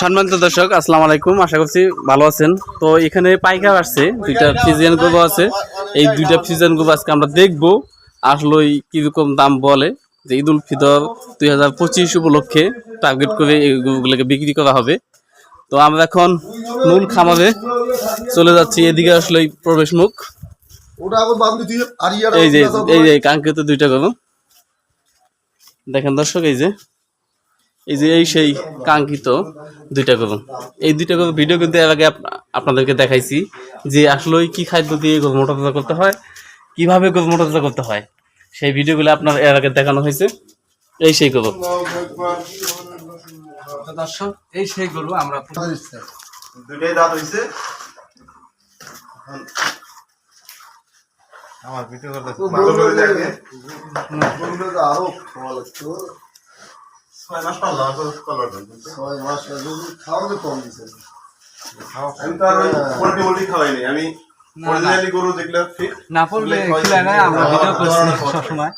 সম্মানিত দর্শক আসসালামু আলাইকুম। আশা করছি ভালো আছেন। তো এখানে পাইকার আসছে দুইটা ফিজিয়ান গরু আছে। এই দুইটা ফিজিয়ান গরু আজকে আমরা দেখব। আসলে ওই কীরকম দাম বলে যে ঈদ উল ফিতর দুই হাজার পঁচিশ উপলক্ষে টার্গেট করে এই গরুগুলোকে বিক্রি করা হবে। তো আমরা এখন মূল খামারে চলে যাচ্ছি। এদিকে আসলে প্রবেশ মুখ। এই যে এই যে কাঙ্ক্ষিত দুইটা গরু। দেখেন দর্শক এই যে এই যে এই সেই কাঙ্ক্ষিত দুইটা গরু। এই দুইটা গরু ভিডিও কিন্তু এর আগে আপনাদেরকে দেখাইছি যে আসলে ওই কি খাদ্য দিয়ে গরু মোটা তাজা করতে হয় কীভাবে গরু মোটা তাজা করতে হয় সেই ভিডিওগুলো আপনার এর আগে দেখানো হয়েছে। এই সেই গরু। দর্শক এই সেই গরু আমরা দুটাই দাঁত হইছে। আমার ভিডিও করতে ভালো আরও লাগতো। ছয় মাস পারলাম কলার ছয় মাস খাওয়াতে কম দিছে। আমি তো আর পোল্ট্রি মোল্ট্রি খাওয়াইনি আমি অরিজিনালি গরু যেগুলো ফিট না পড়লে না আমরা ভিডিও করছি সবসময়।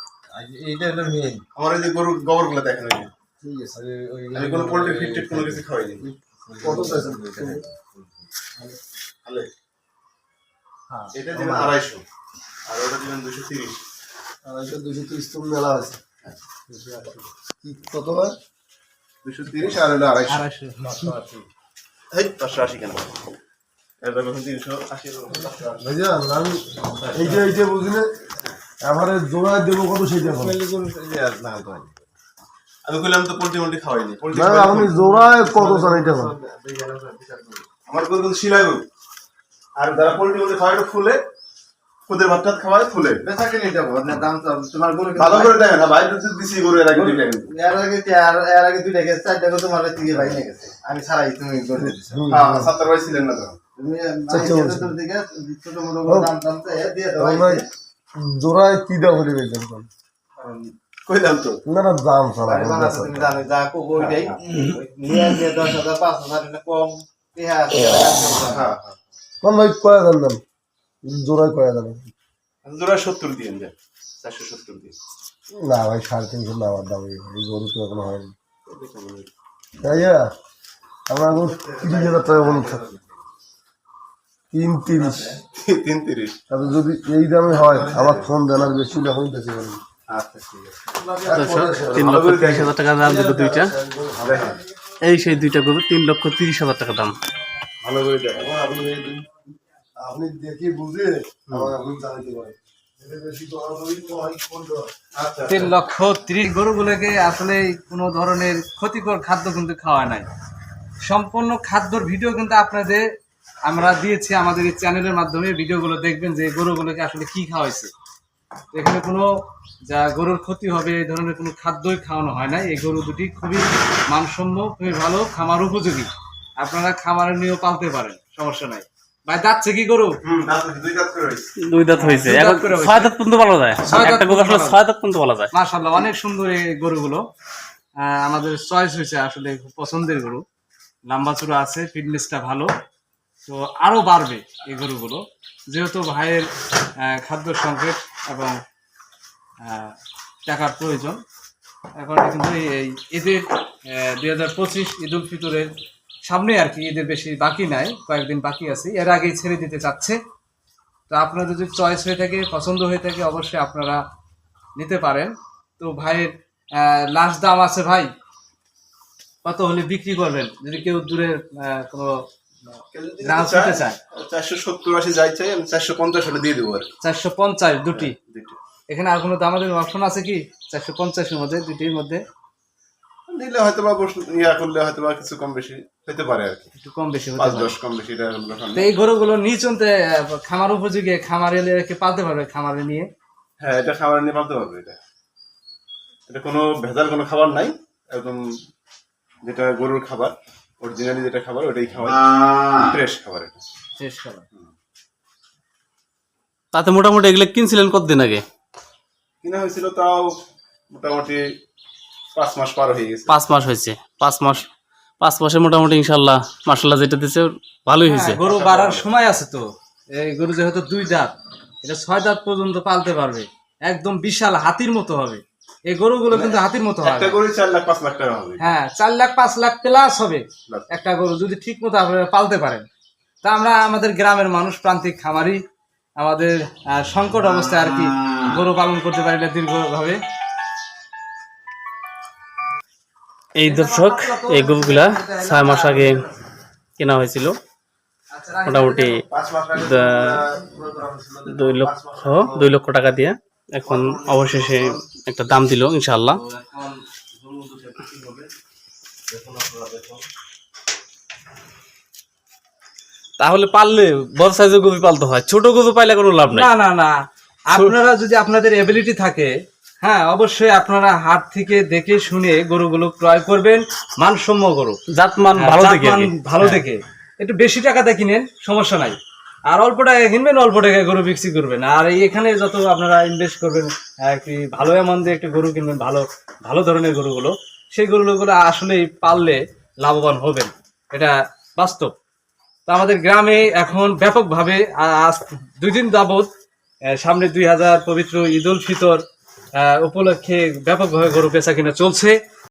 এইটা হলো মেন আমার এই যে গরু গোবরগুলো দেখেন ঠিক আছে আমি কোনো পোল্ট্রি ফিট টিট কোনো কিছু খাওয়াইনি। কত তাহলে এটা দিবেন আড়াইশো। আর ওটা দিবেন দুশো তিরিশ। আড়াইশো দুশো তিরিশ তুমি মেলা আছে কত হয় দুশো তিরিশ আর হলো আড়াইশো। আড়াইশো এই পাঁচশো আশি কেন? এটা আমি আমার জোড়ায় দেবো কত। আমি বললাম তো পোল্ট্রি খাওয়াইনি। না জোড়ায় কত চান বলো। আমার কিন্তু শিলা আর যারা পোল্ট্রি মোল্ট্রি খাওয়াই ফুলে খুদের ভাত টাত খাওয়াই ফুলে। বেচা কিনে দেবো না দাম তোমার গরু ভালো করে দেখেন না বাইরে তো দিছি গরু এর আগে দুইটা এর আগে আর এর আগে দুইটা গেছে চারটা গরু তোমার থেকে ভাই নিয়ে গেছে। আমি ছাড়াই তুমি গরু দিছো হ্যাঁ সাত্তার ভাই ছিলেন না তো। জোড়ায় কি দাম হলে বেচেন কইলাম তো। না না দাম ছাড়া ভাই বানা তো তুমি জানো যা কো ওইটাই নিয়ে দিয়ে দশ হাজার পাঁচ হাজার কম। ইহা হ্যাঁ। কোন ভাই কয়া দাম দাম? জোড়ায় কয়া দাম জোড়া সত্তর দিয়ে দেন চারশো সত্তর দিয়ে। না ভাই সাড়ে তিনশো না আমার দাম এই গরু তো এখনও হয়নি। তাই আমার এখন তিরিশ হাজার টাকা বলুন তিন তিরিশ। তিন তিরিশ। তাহলে যদি এই দামে হয় আমার ফোন দেন আর বেশি এখন বেশি বলুন আচ্ছা ঠিক আছে। দর্শক তিন লক্ষ তিরিশ হাজার টাকা দাম দিল দুইটা। এই সেই দুইটা গরু তিন লক্ষ তিরিশ হাজার টাকা দাম। ভালো করে দেখেন। এখন আপনি দেখে বুঝে জানাতে পারেন। হয়, কোনটা? আচ্ছা তিন লক্ষ ত্রিশ গরুগুলোকে আসলে কোনো ধরনের ক্ষতিকর খাদ্য কিন্তু খাওয়া নাই। সম্পূর্ণ খাদ্যর ভিডিও কিন্তু আপনাদের আমরা দিয়েছি আমাদের এই চ্যানেলের মাধ্যমে। ভিডিওগুলো দেখবেন যে গরুগুলোকে আসলে কি খাওয়াইছে। এখানে কোনো যা গরুর ক্ষতি হবে এই ধরনের কোনো খাদ্যই খাওয়ানো হয় না এই গরু দুটি খুবই মানসম্য খুবই ভালো খামার উপযোগী। আপনারা খামারে নিয়েও পালতে পারেন সমস্যা নাই। ভাই যাচ্ছে কি গরু দুই দাঁত হয়েছে। দুই দাঁত হয়েছে। দুই দাঁত এখন ছয় দাঁত পর্যন্ত বলা যায়। একটা গরু আসলে ছয় দাঁত পর্যন্ত বলা যায়। মাশাল্লাহ অনেক সুন্দর এই গরুগুলো। আমাদের চয়েস হয়েছে আসলে খুব পছন্দের গরু। লম্বা চূড়া আছে ফিটনেসটা ভালো। তো আরও বাড়বে এই গরুগুলো। যেহেতু ভাইয়ের আহ, খাদ্য সংকট এবং আহ, টাকার প্রয়োজন। এখন কিন্তু এই- এই ঈদের দুই হাজার পঁচিশ ঈদ উল ফিতরের সামনে আর কি ঈদের বেশি বাকি নাই কয়েকদিন বাকি আছে। এর আগেই ছেড়ে দিতে চাচ্ছে। তো আপনাদের যদি চয়েস হয়ে থাকে পছন্দ হয়ে থাকে অবশ্যই আপনারা নিতে পারেন। তো ভাইয়ের লাস্ট দাম আছে ভাই। কত হলে বিক্রি করবেন? যদি কেউ দূরে কোনো চারশো সত্তর আশি যাই চাই আমি চারশো পঞ্চাশ হলে দিয়ে দেবো আর চারশো পঞ্চাশ দুটি। এখানে আর কোনো দামাদের অপশন আছে কি? চারশো পঞ্চাশের মধ্যে দুটির মধ্যে। নিলে হয়তো বা ইয়া করলে হয়তো বা কিছু কম বেশি হতে পারে আর কি। একটু কম বেশি হতে পাঁচ পারে। দশ কম বেশি এটা। এই গরুগুলো নিচনতে খামার উপযোগী খামারে রেখে পালতে পারবে খামারে নিয়ে? হ্যাঁ এটা খাবার নিয়ে পালতে পারবে এটা। এটা কোনো ভেজাল কোনো খাবার নাই একদম যেটা গরুর খাবার অরিজিনালি যেটা খাবার ওটাই খাবার ফ্রেশ খাবার এটা। শেষ করা তাতে মোটামুটি এগুলো কিনছিলেন কতদিন আগে? কিনা হয়েছিল তাও মোটামুটি পাঁচ মাস পার হয়ে গেছে। পাঁচ মাস হয়েছে। পাঁচ মাস পাঁচ মাসে মোটামুটি ইনশাল্লাহ মাসাল্লাহ যেটা দিচ্ছে ভালোই হয়েছে। হ্যাঁ, গরু বাড়ার সময় আছে তো। এই গরু যেহেতু দুই দাঁত এটা ছয় দাঁত পর্যন্ত পালতে পারবে। একদম বিশাল হাতির মতো হবে। এই গরুগুলো কিন্তু হাতির মতো হয় একটা করে চার লাখ পাঁচ লাখ টাকা হবে। হ্যাঁ চার লাখ পাঁচ লাখ প্লাস হবে। একটা গরু যদি ঠিক মতো আপনারা পালতে পারেন। তা আমরা আমাদের গ্রামের মানুষ প্রান্তিক খামারি আমাদের সংকট অবস্থায় আর কি গরু পালন করতে পারি না দীর্ঘভাবে। এই দর্শক, এই গরুগুলা ছয় মাস আগে কেনা হয়েছিল। মোটামুটি দুই লক্ষ দুই লক্ষ টাকা দিয়ে এখন অবশেষে একটা দাম দিল ইনশাল্লাহ তাহলে পারলে বড় সাইজের গরু পালতে হয়, ছোট গরু পাইলে কোনো লাভ নাই। না না না। আপনারা যদি আপনাদের এবিলিটি থাকে হ্যাঁ অবশ্যই আপনারা হাট থেকে দেখে শুনে গরুগুলো ক্রয় করবেন। মানসম্য গরু। জাতমান হ্যাঁ, ভালো দেখে ভালো দেখে। একটু বেশি টাকাতে কিনেন সমস্যা নাই। আর অল্প টাকা কিনবেন অল্প টাকায় গরু বিক্রি করবেন। আর এখানে যত আপনারা ইনভেস্ট করবেন কি ভালো এমন দিয়ে একটা গরু কিনবেন ভালো ভালো ধরনের গরুগুলো সেই গরুগুলো আসলেই পাললে লাভবান হবেন। এটা বাস্তব। তো আমাদের গ্রামে এখন ব্যাপকভাবে আজ দুই দিন যাবৎ সামনে দুই হাজার পবিত্র ঈদ উল ফিতর উপলক্ষে ব্যাপকভাবে গরু বেচা কিনা চলছে।